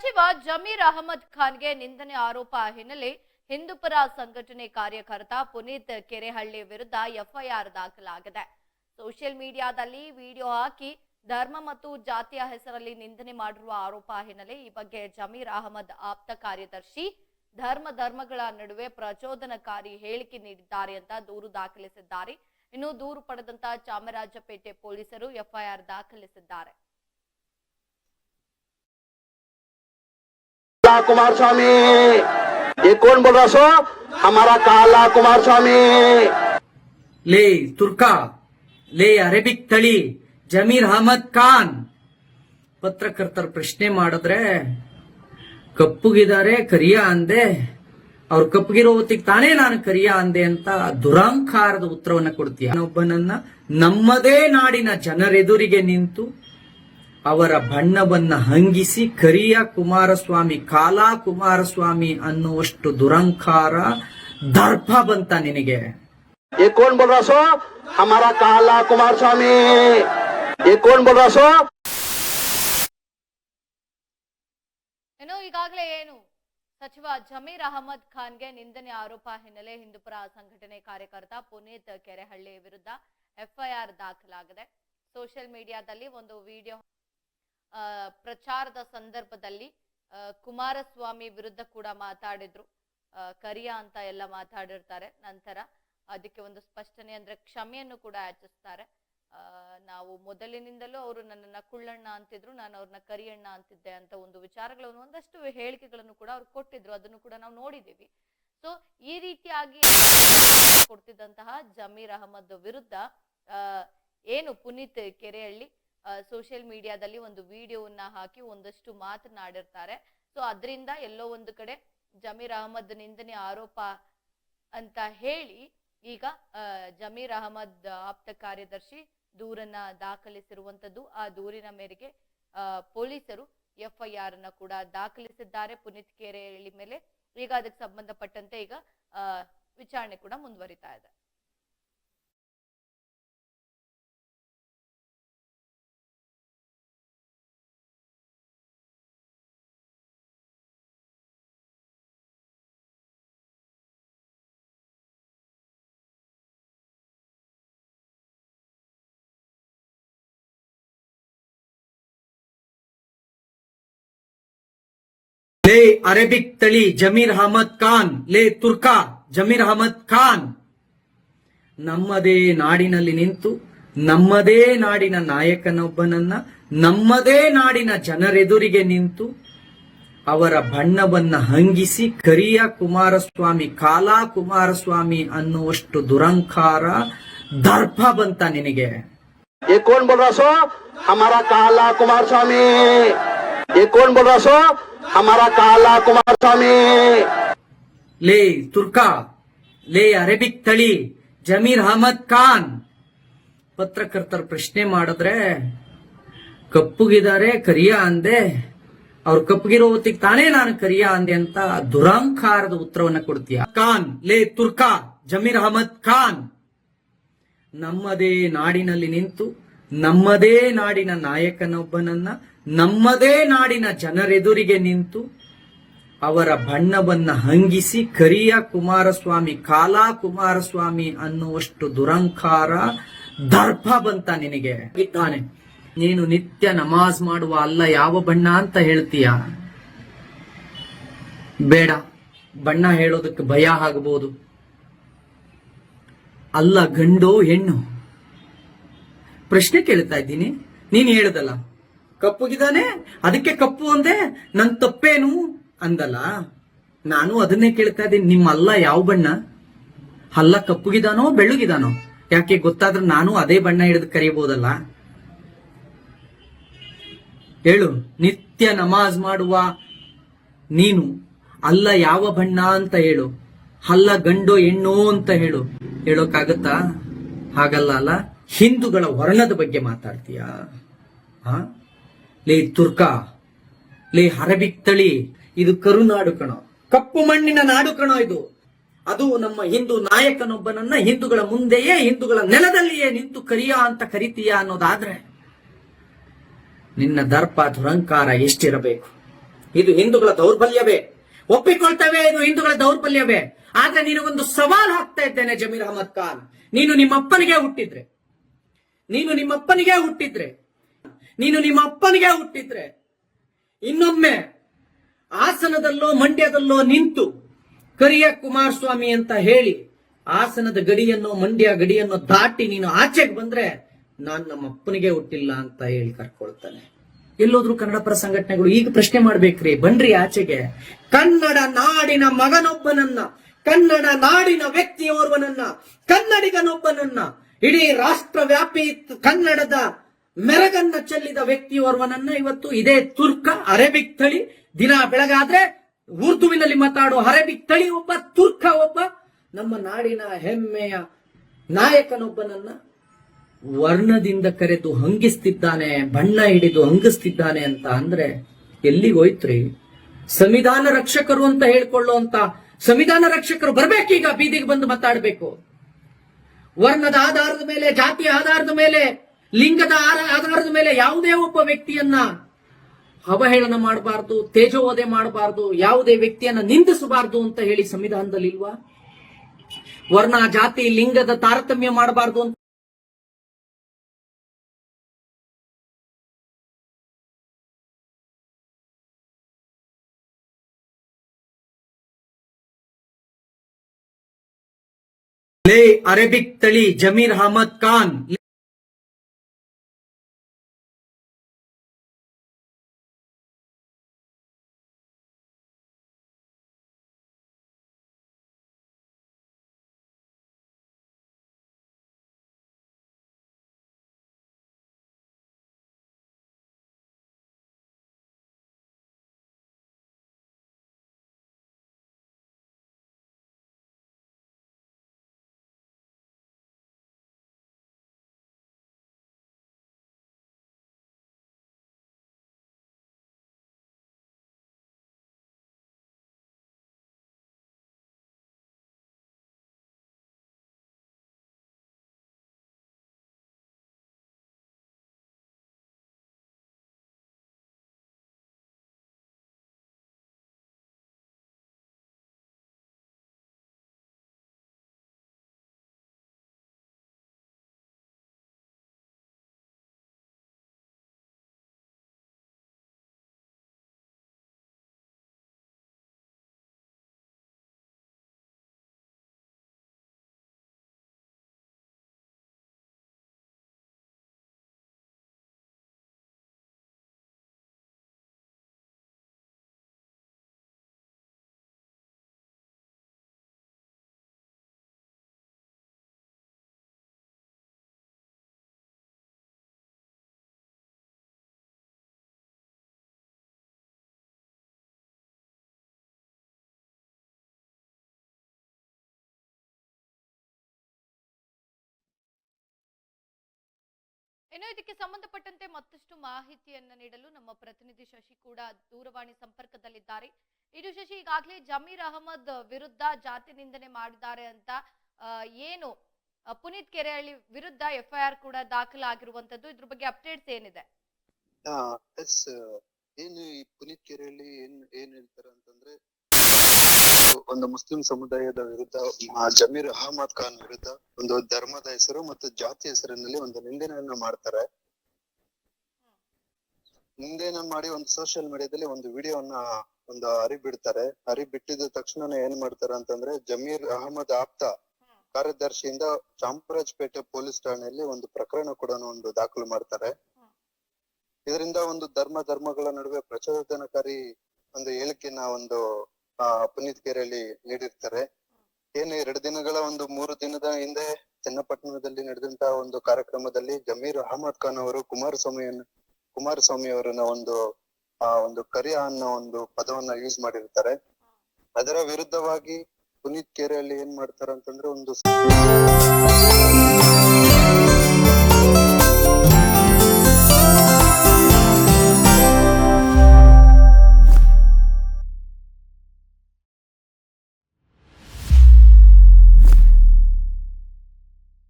ಸಚಿವ ಜಮೀರ್ ಅಹಮದ್ ಖಾನ್ಗೆ ನಿಂದನೆ ಆರೋಪ ಹಿನ್ನೆಲೆ ಹಿಂದೂಪರ ಸಂಘಟನೆ ಕಾರ್ಯಕರ್ತ ಪುನೀತ್ ಕೆರೆಹಳ್ಳಿ ವಿರುದ್ಧ ಎಫ್ಐಆರ್ ದಾಖಲಾಗಿದೆ. ಸೋಷಿಯಲ್ ಮೀಡಿಯಾದಲ್ಲಿ ವಿಡಿಯೋ ಹಾಕಿ ಧರ್ಮ ಮತ್ತು ಜಾತಿಯ ಹೆಸರಲ್ಲಿ ನಿಂದನೆ ಮಾಡಿರುವ ಆರೋಪ ಹಿನ್ನೆಲೆ ಈ ಬಗ್ಗೆ ಜಮೀರ್ ಅಹಮದ್ ಆಪ್ತ ಕಾರ್ಯದರ್ಶಿ ಧರ್ಮ ಧರ್ಮಗಳ ನಡುವೆ ಪ್ರಚೋದನಕಾರಿ ಹೇಳಿಕೆ ನೀಡಿದ್ದಾರೆ ಅಂತ ದೂರು ದಾಖಲಿಸಿದ್ದಾರೆ. ಇನ್ನು ದೂರು ಪಡೆದಂತಹ ಚಾಮರಾಜಪೇಟೆ ಪೊಲೀಸರು ಎಫ್ಐಆರ್ ದಾಖಲಿಸಿದ್ದಾರೆ. काला कुमार स्वामी ये कौन बोल रहा सो हमारा काला कुमार स्वामी ಲೇ ತುರ್ಕಾ ಲೇ ಅರೇಬಿಕ್ ತಳಿ ಜಮೀರ್ ಅಹಮದ್ ಖಾನ್ ಪತ್ರಕರ್ತರ ಪ್ರಶ್ನೆ ಮಾಡಿದ್ರೆ ಕಪ್ಪುಗಿದ್ದಾರೆ ಕರಿಯ ಅಂದೆ ಅವ್ರು ಕಪ್ಪಗಿರೋ ಹೊತ್ತಿಗೆ ತಾನೇ ನಾನು ಕರಿಯ ಅಂದೆ ಅಂತ ದುರಂಕಾರದ ಉತ್ತರವನ್ನ ಕೊಡ್ತೀಯ ಒಬ್ಬನನ್ನ ನಮ್ಮದೇ ನಾಡಿನ ಜನರೆದುರಿಗೆ ನಿಂತು ಅವರ ಬಣ್ಣವನ್ನ ಹಂಗಿಸಿ ಕರಿಯ ಕುಮಾರಸ್ವಾಮಿ ಕಾಲಾ ಕುಮಾರಸ್ವಾಮಿ ಅನ್ನುವಷ್ಟು ದುರಂಕಾರ ದರ್ಪ ಬಂತ ನಿನಗೆ. ಕಾಲಾ ಏನೋ ಈಗಾಗಲೇ ಏನು? ಸಚಿವ ಜಮೀರ್ ಅಹಮದ್ ಖಾನ್ಗೆ ನಿಂದನೆ ಆರೋಪ ಹಿನ್ನೆಲೆ ಹಿಂದೂಪುರ ಸಂಘಟನೆ ಕಾರ್ಯಕರ್ತ ಪುನೀತ್ ಕೆರೆಹಳ್ಳಿ ವಿರುದ್ಧ ಎಫ್ಐಆರ್ ದಾಖಲಾಗಿದೆ. ಸೋಷಿಯಲ್ ಮೀಡಿಯಾದಲ್ಲಿ ಒಂದು ವಿಡಿಯೋ ಪ್ರಚಾರದ ಸಂದರ್ಭದಲ್ಲಿ ಕುಮಾರಸ್ವಾಮಿ ವಿರುದ್ಧ ಕೂಡ ಮಾತಾಡಿದ್ರು. ಕರಿಯ ಅಂತ ಎಲ್ಲ ಮಾತಾಡಿರ್ತಾರೆ. ನಂತರ ಅದಕ್ಕೆ ಒಂದು ಸ್ಪಷ್ಟನೆ ಅಂದ್ರೆ ಕ್ಷಮೆಯನ್ನು ಕೂಡ ಯಾಚಿಸ್ತಾರೆ. ನಾವು ಮೊದಲಿನಿಂದಲೂ ಅವರು ನನ್ನನ್ನ ಕುಳ್ಳಣ್ಣ ಅಂತಿದ್ರು, ನಾನು ಅವ್ರನ್ನ ಕರಿಯಣ್ಣ ಅಂತಿದ್ದೆ ಅಂತ ಒಂದು ವಿಚಾರಗಳನ್ನು ಒಂದಷ್ಟು ಹೇಳಿಕೆಗಳನ್ನು ಕೂಡ ಅವ್ರು ಕೊಟ್ಟಿದ್ರು. ಅದನ್ನು ಕೂಡ ನಾವು ನೋಡಿದ್ದೀವಿ. ಸೊ ಈ ರೀತಿಯಾಗಿ ಕೊಡ್ತಿದ್ದಂತಹ ಜಮೀರ್ ಅಹಮದ್ ವಿರುದ್ಧ ಏನು ಪುನೀತ್ ಕೆರೆಹಳ್ಳಿ ಸೋಷಿಯಲ್ ಮೀಡಿಯಾದಲ್ಲಿ ಒಂದು ವಿಡಿಯೋವನ್ನ ಹಾಕಿ ಒಂದಷ್ಟು ಮಾತನಾಡಿರ್ತಾರೆ. ಸೊ ಅದರಿಂದ ಎಲ್ಲೋ ಒಂದು ಕಡೆ ಜಮೀರ್ ಅಹಮದ್ ನಿಂದನೆ ಆರೋಪ ಅಂತ ಹೇಳಿ ಈಗ ಜಮೀರ್ ಅಹಮದ್ ಆಪ್ತ ಕಾರ್ಯದರ್ಶಿ ದೂರನ್ನ ದಾಖಲಿಸಿರುವಂತದ್ದು ಆ ದೂರಿನ ಮೇರೆಗೆ ಪೊಲೀಸರು ಎಫ್ಐಆರ್ ಅನ್ನ ಕೂಡ ದಾಖಲಿಸಿದ್ದಾರೆ ಪುನೀತ್ ಕೆರೆಹಳ್ಳಿ ಮೇಲೆ. ಈಗ ಅದಕ್ಕೆ ಸಂಬಂಧಪಟ್ಟಂತೆ ಈಗ ವಿಚಾರಣೆ ಕೂಡ ಮುಂದುವರಿತಾ ಇದೆ. ಲೇ ಅರೇಬಿಕ್ ತಳಿ ಜಮೀರ್ ಅಹಮದ್ ಖಾನ್, ಲೇ ತುರ್ಕಾ, ಜಮೀರ್ ಅಹಮದ್ ಖಾನ್. ನಮ್ಮದೇ ನಾಡಿನಲ್ಲಿ ನಿಂತು, ನಮ್ಮದೇ ನಾಡಿನ ನಾಯಕನೊಬ್ಬನನ್ನ, ನಮ್ಮದೇ ನಾಡಿನ ಜನರೆದುರಿಗೆ ನಿಂತು, ಅವರ ಬಣ್ಣವನ್ನ ಹಂಗಿಸಿ ಕರಿಯ ಕುಮಾರಸ್ವಾಮಿ, ಕಾಲಾ ಕುಮಾರಸ್ವಾಮಿ ಅನ್ನುವಷ್ಟು ದುರಂಕಾರ, ದರ್ಪ ಬಂತ ನಿನಗೆ. ಏನ್ ಬೋಲ್ ಸೋ ಹಮಾರ ಕಾಲಾ ಕುಮಾರಸ್ವಾಮಿ. ಏನ್ ಬೋಲ್ ಹಮಾರ ಕಾಲ ಕುಮಾರಸ್ವಾಮಿ ಲೇ ತುರ್ಕಾ ಲೇ ಅರೇಬಿಕ್ ತಳಿ ಜಮೀರ್ ಅಹಮದ್ ಖಾನ್ ಪತ್ರಕರ್ತರ ಪ್ರಶ್ನೆ ಮಾಡಿದ್ರೆ, ಕಪ್ಪುಗಿದ್ದಾರೆ, ಕರಿಯ ಅಂದೆ. ಅವ್ರು ಕಪ್ಪುಗಿರೋ ಹೊತ್ತಿಗೆ ತಾನೇ ನಾನು ಕರಿಯ ಅಂದೆ ಅಂತ ದುರಾಂಕಾರದ ಉತ್ತರವನ್ನ ಕೊಡ್ತೀಯ? ಖಾನ್, ಲೇ ತುರ್ಕಾ, ಜಮೀರ್ ಅಹಮದ್ ಖಾನ್. ನಮ್ಮದೇ ನಾಡಿನಲ್ಲಿ ನಿಂತು, ನಮ್ಮದೇ ನಾಡಿನ ನಾಯಕನೊಬ್ಬನನ್ನ ನಮ್ಮದೇ ನಾಡಿನ ಜನರೆದುರಿಗೆ ನಿಂತು ಅವರ ಬಣ್ಣವನ್ನ ಹಂಗಿಸಿ ಕರಿಯ ಕುಮಾರಸ್ವಾಮಿ, ಕಾಲಾ ಕುಮಾರಸ್ವಾಮಿ ಅನ್ನುವಷ್ಟು ದುರಂಕಾರ, ದರ್ಪ ಬಂತ ನಿನಗೆ. ಇದ್ದಾನೆ. ನೀನು ನಿತ್ಯ ನಮಾಜ್ ಮಾಡುವ ಅಲ್ಲ, ಯಾವ ಬಣ್ಣ ಅಂತ ಹೇಳ್ತೀಯ? ಬೇಡ. ಬಣ್ಣ ಹೇಳೋದಕ್ಕೆ ಭಯ ಆಗಬಹುದು ಅಲ್ಲ ಗಂಡು, ಹೆಣ್ಣು? ಪ್ರಶ್ನೆ ಕೇಳ್ತಾ ಇದ್ದೀನಿ. ನೀನ್ ಹೇಳದಲ್ಲ. ಕಪ್ಪುಗಿದಾನೆ? ಅದಕ್ಕೆ ಕಪ್ಪು ಅಂದೆ, ನನ್ ತಪ್ಪೇನು? ಅಂದಲ್ಲ. ನಾನು ಅದನ್ನೇ ಕೇಳ್ತಾ ಇದ್ದೀನಿ. ನಿಮ್ಮ ಅಲ್ಲ ಯಾವ ಬಣ್ಣ? ಅಲ್ಲ ಕಪ್ಪುಗಿದಾನೋ, ಬೆಳ್ಳುಗಿದಾನೋ? ಯಾಕೆ ಗೊತ್ತಾದ್ರೆ ನಾನು ಅದೇ ಬಣ್ಣ ಹಿಡಿದು ಕರೆಯಬಹುದಲ್ಲ ಹೇಳು. ನಿತ್ಯ ನಮಾಜ್ ಮಾಡುವ ನೀನು. ಅಲ್ಲ ಯಾವ ಬಣ್ಣ ಅಂತ ಹೇಳು. ಹಲ್ಲ ಗಂಡೋ, ಹೆಣ್ಣೋ ಅಂತ ಹೇಳು. ಹೇಳೋಕ್ಕಾಗತ್ತಾ? ಹಾಗಲ್ಲ ಅಲ್ಲ. ಹಿಂದೂಗಳ ವರ್ಣದ ಬಗ್ಗೆ ಮಾತಾಡ್ತೀಯಾ? ಹಾ ಲೇ ತುರ್ಕಾ ಲೇ ಅರಬಿಕ್ ತಳಿ, ಇದು ಕರುನಾಡು ಕಣ. ಕಪ್ಪು ಮಣ್ಣಿನ ನಾಡು ಕಣ ಇದು. ಅದು ನಮ್ಮ ಹಿಂದೂ ನಾಯಕನೊಬ್ಬನನ್ನ ಹಿಂದೂಗಳ ಮುಂದೆಯೇ, ಹಿಂದೂಗಳ ನೆಲದಲ್ಲಿಯೇ ನಿಂತು ಕರಿಯ ಅಂತ ಕರಿತೀಯ ಅನ್ನೋದಾದ್ರೆ, ನಿನ್ನ ದರ್ಪ ದುರಂಕಾರ ಎಷ್ಟಿರಬೇಕು? ಇದು ಹಿಂದೂಗಳ ದೌರ್ಬಲ್ಯವೇ? ಒಪ್ಪಿಕೊಳ್ತವೆ, ಇದು ಹಿಂದೂಗಳ ದೌರ್ಬಲ್ಯವೇ? ಆದ್ರೆ ನಿನಗೊಂದು ಸವಾಲ್ ಹಾಕ್ತಾ ಇದ್ದೇನೆ ಜಮೀರ್ ಅಹಮದ್ ಖಾನ್. ನೀನು ನಿಮ್ಮಪ್ಪನಿಗೆ ಹುಟ್ಟಿದ್ರೆ. ನೀನು ನಿಮ್ಮಪ್ಪನಿಗೆ ಹುಟ್ಟಿದ್ರೆ. ನೀನು ನಿಮ್ಮ ಅಪ್ಪನಿಗೆ ಹುಟ್ಟಿದ್ರೆ ಇನ್ನೊಮ್ಮೆ ಹಾಸನದಲ್ಲೋ ಮಂಡ್ಯದಲ್ಲೋ ನಿಂತು ಕರಿಯ ಕುಮಾರಸ್ವಾಮಿ ಅಂತ ಹೇಳಿ ಹಾಸನದ ಗಡಿಯನ್ನು ಮಂಡ್ಯ ಗಡಿಯನ್ನು ದಾಟಿ ನೀನು ಆಚೆಗೆ ಬಂದ್ರೆ ನಾನು ನಮ್ಮ ಅಪ್ಪನಿಗೆ ಹುಟ್ಟಿಲ್ಲ ಅಂತ ಹೇಳಿ ಕರ್ಕೊಳ್ತಾನೆ. ಎಲ್ಲೋದ್ರು ಕನ್ನಡ ಪರ ಸಂಘಟನೆಗಳು ಈಗ ಪ್ರಶ್ನೆ ಮಾಡ್ಬೇಕ್ರಿ. ಬನ್ರಿ ಆಚೆಗೆ. ಕನ್ನಡ ನಾಡಿನ ಮಗನೊಬ್ಬನನ್ನ, ಕನ್ನಡ ನಾಡಿನ ವ್ಯಕ್ತಿಯೋರ್ವನನ್ನ, ಕನ್ನಡಿಗನೊಬ್ಬನನ್ನ, ಇಡೀ ರಾಷ್ಟ್ರವ್ಯಾಪಿ ಕನ್ನಡದ ಮೆರಗನ್ನ ಚೆಲ್ಲಿದ ವ್ಯಕ್ತಿಯೋರ್ವನನ್ನ ಇವತ್ತು ಇದೇ ತುರ್ಕ ಅರೇಬಿಕ್ ತಳಿ ದಿನ ಬೆಳಗಾದ್ರೆ ಉರ್ದುವಿನಲ್ಲಿ ಮಾತಾಡೋ ಅರೇಬಿಕ್ ತಳಿ ಒಬ್ಬ, ತುರ್ಕ ಒಬ್ಬ, ನಮ್ಮ ನಾಡಿನ ಹೆಮ್ಮೆಯ ನಾಯಕನೊಬ್ಬನನ್ನ ವರ್ಣದಿಂದ ಕರೆದು ಹಂಗಿಸ್ತಿದ್ದಾನೆ, ಬಣ್ಣ ಹಿಡಿದು ಹಂಗಿಸ್ತಿದ್ದಾನೆ ಅಂತ ಅಂದ್ರೆ ಎಲ್ಲಿಗೋಯ್ತ್ರಿ ಸಂವಿಧಾನ ರಕ್ಷಕರು ಅಂತ ಹೇಳ್ಕೊಳ್ಳುವಂತ ಸಂವಿಧಾನ ರಕ್ಷಕರು ಬರ್ಬೇಕೀಗ ಬೀದಿಗೆ ಬಂದು ಮಾತಾಡ್ಬೇಕು. ವರ್ಣದ ಆಧಾರದ ಮೇಲೆ ಜಾತಿಯ ಆಧಾರದ ಮೇಲೆ ಲಿಂಗದ ಆಧಾರದ ಮೇಲೆ ಯಾವುದೇ ಒಬ್ಬ ವ್ಯಕ್ತಿಯನ್ನ ಅವಹೇಳನ ಮಾಡಬಾರದು, ತೇಜೋವಧೆ ಮಾಡಬಾರ್ದು, ಯಾವುದೇ ವ್ಯಕ್ತಿಯನ್ನ ನಿಂದಿಸಬಾರದು ಅಂತ ಹೇಳಿ ಸಂವಿಧಾನದಲ್ಲಿ ಇಲ್ವಾ ವರ್ಣ, ಜಾತಿ, ಲಿಂಗದ ತಾರತಮ್ಯ ಮಾಡಬಾರದು ಅಂತ ಲೇ ಅರೇಬಿಕ್ ತಳಿ ಜಮೀರ್ ಅಹಮದ್ ಖಾನ್. ಇನ್ನು ಇದಕ್ಕೆ ಸಂಬಂಧಪಟ್ಟಂತೆ ಮತ್ತಷ್ಟು ಮಾಹಿತಿಯನ್ನ ನೀಡಲು ನಮ್ಮ ಪ್ರತಿನಿಧಿ ಶಶಿ ಕೂಡ ದೂರವಾಣಿ ಸಂಪರ್ಕದಲ್ಲಿದ್ದಾರೆ. ಇದು ಶಶಿ ಈಗಾಗಲೇ ಜಮೀರ್ ಅಹಮದ್ ವಿರುದ್ಧ ಜಾತಿ ನಿಂದನೆ ಮಾಡಿದ್ದಾರೆ ಅಂತ ಏನು ಪುನೀತ್ ಕೆರೆಹಳ್ಳಿ ವಿರುದ್ಧ ಎಫ್ಐಆರ್ ಕೂಡ ದಾಖಲಾಗಿರುವಂತದ್ದು. ಇದ್ರ ಬಗ್ಗೆ ಅಪ್ಡೇಟ್ಸ್ ಏನಿದೆ? ಏನು ಈ ಪುನೀತ್ ಕೆರೆಹಳ್ಳಿ ಏನ್ ಏನ್ ಹೇಳ್ತಾರೆ ಅಂತಂದ್ರೆ ಒಂದು ಮುಸ್ಲಿಂ ಸಮುದಾಯದ ವಿರುದ್ಧ ಜಮೀರ್ ಅಹಮದ್ ಖಾನ್ ವಿರುದ್ಧ ಒಂದು ಧರ್ಮದ ಹೆಸರು ಮತ್ತು ಜಾತಿ ಹೆಸರಿನಲ್ಲಿ ಒಂದು ನಿಂದನೆಯನ್ನು ಮಾಡ್ತಾರೆ. ನಿಂದೇನ ಮಾಡಿ ಒಂದು ಸೋಷಿಯಲ್ ಮೀಡಿಯಾದಲ್ಲಿ ಒಂದು ವಿಡಿಯೋನ ಒಂದು ಹರಿಬಿಡ್ತಾರೆ. ಹರಿಬಿಟ್ಟಿದ ತಕ್ಷಣ ಏನ್ ಮಾಡ್ತಾರೆ ಅಂತಂದ್ರೆ, ಜಮೀರ್ ಅಹಮದ್ ಆಪ್ತ ಕಾರ್ಯದರ್ಶಿಯಿಂದ ಚಾಮರಾಜಪೇಟೆ ಪೊಲೀಸ್ ಠಾಣೆಯಲ್ಲಿ ಒಂದು ಪ್ರಕರಣ ಕೂಡ ಒಂದು ದಾಖಲು ಮಾಡ್ತಾರೆ. ಇದರಿಂದ ಒಂದು ಧರ್ಮ, ಧರ್ಮಗಳ ನಡುವೆ ಪ್ರಚೋದನಕಾರಿ ಒಂದು ಹೇಳಿಕೆನ ಒಂದು ಆ ಪುನೀತ್ ಕೆರೆಯಲ್ಲಿ ನೀಡಿರ್ತಾರೆ. ಏನು ಎರಡು ದಿನಗಳ ಒಂದು ಮೂರು ದಿನದ ಹಿಂದೆ ಚನ್ನಪಟ್ಟಣದಲ್ಲಿ ನಡೆದಂತಹ ಒಂದು ಕಾರ್ಯಕ್ರಮದಲ್ಲಿ ಜಮೀರ್ ಅಹಮದ್ ಖಾನ್ ಅವರು ಕುಮಾರಸ್ವಾಮಿಯನ್ನು ಕುಮಾರಸ್ವಾಮಿ ಅವರನ್ನ ಒಂದು, ಆ, ಒಂದು ಕರಿಯ ಅನ್ನೋ ಒಂದು ಪದವನ್ನ ಯೂಸ್ ಮಾಡಿರ್ತಾರೆ. ಅದರ ವಿರುದ್ಧವಾಗಿ ಪುನೀತ್ ಕೆರೆಯಲ್ಲಿ ಏನ್ ಮಾಡ್ತಾರೆ ಅಂತಂದ್ರೆ ಒಂದು